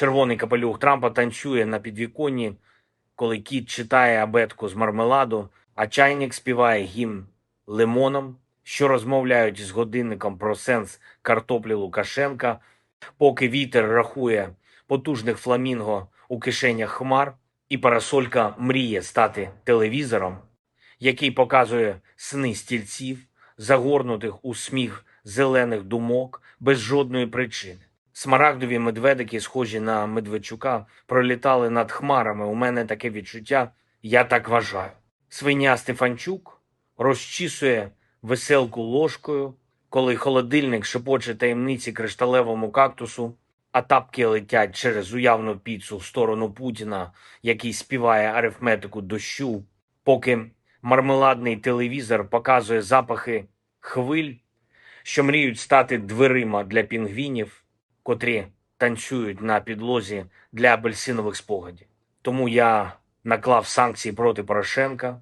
Червоний капелюх Трампа танцює на підвіконні, коли кіт читає абетку з мармеладу, а чайник співає гімн лимоном, що розмовляють з годинником про сенс картоплі Лукашенка, поки вітер рахує потужних фламінго у кишенях хмар, і парасолька мріє стати телевізором, який показує сни стільців, загорнутих у сміх зелених думок без жодної причини. Смарагдові медведики, схожі на Медведчука, пролітали над хмарами. У мене таке відчуття, я так вважаю. Свиня Стефанчук розчісує веселку ложкою, коли холодильник шепоче таємниці кришталевому кактусу, а тапки летять через уявну піцу в сторону Путіна, який співає арифметику дощу, поки мармеладний телевізор показує запахи хвиль, що мріють стати дверима для пінгвінів, котрі танцюють на підлозі для апельсинових спогадів. Тому я наклав санкції проти Порошенка,